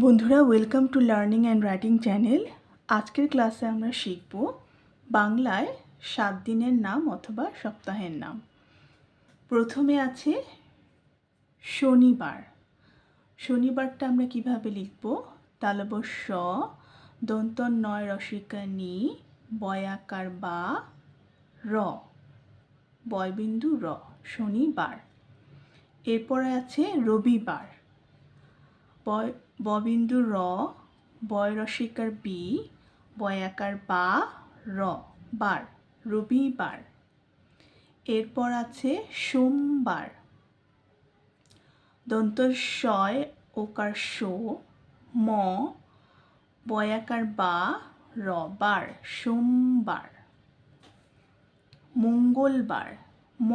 বন্ধুরা welcome to learning and writing channel আজকের ক্লাসে আমরা শিখব বাংলায় সাত দিনের নাম অথবা সপ্তাহের নাম। প্রথমে আছে শনিবার। শনিবারটা আমরা কীভাবে লিখব? তালব স দন্ত নয় রসিকা নি, বয়াকার বা, র। বয়বিন্দু র, শনিবার। এরপরে আছে রবিবার। বয় ববিন্দু র, বয় রসিকার বি, বয়াকার বা, র, বার রবিবার এরপর আছে সোমবার। দন্ত শয় ওকার শো, ম, বয়াকার বা, র, বার, সোমবার। মঙ্গলবার, ম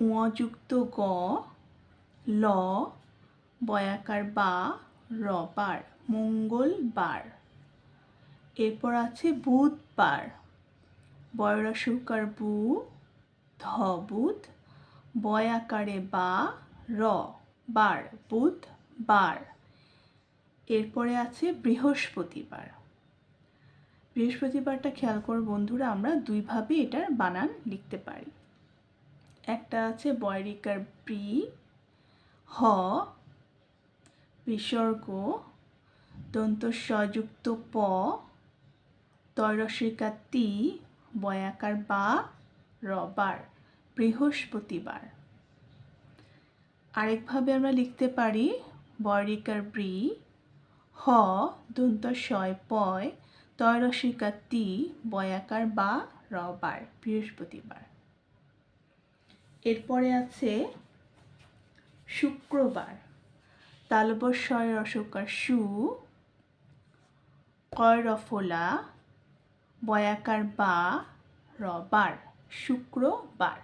উযুক্ত গ, ল বয়াকার বা রবার, মঙ্গলবার। এরপর আছে বুধবার। বয়রসুকার বু ধ বুধ বয়াকারে বা, র, বার বুধ বার এরপরে আছে বৃহস্পতিবার। বৃহস্পতিবারটা খেয়াল কর বন্ধুরা, আমরা দুইভাবে এটার বানান লিখতে পারি। একটা আছে বয়রিকার প্রি হ বিসর্গ দন্ত সযুক্ত প, তৈরসিকা তি, বয়াকার বা, রবার, বৃহস্পতিবার। আরেকভাবে আমরা লিখতে পারি বরিকার ব্রি, হ দন্ত শয় পয়, তৈরসিকা তি, বয়াকার বা, রবার, বৃহস্পতিবার। এরপরে আছে শুক্রবার। তালবস্বয় রসকার সু কয় রফলা বয়াকার বা রবার শুক্রবার।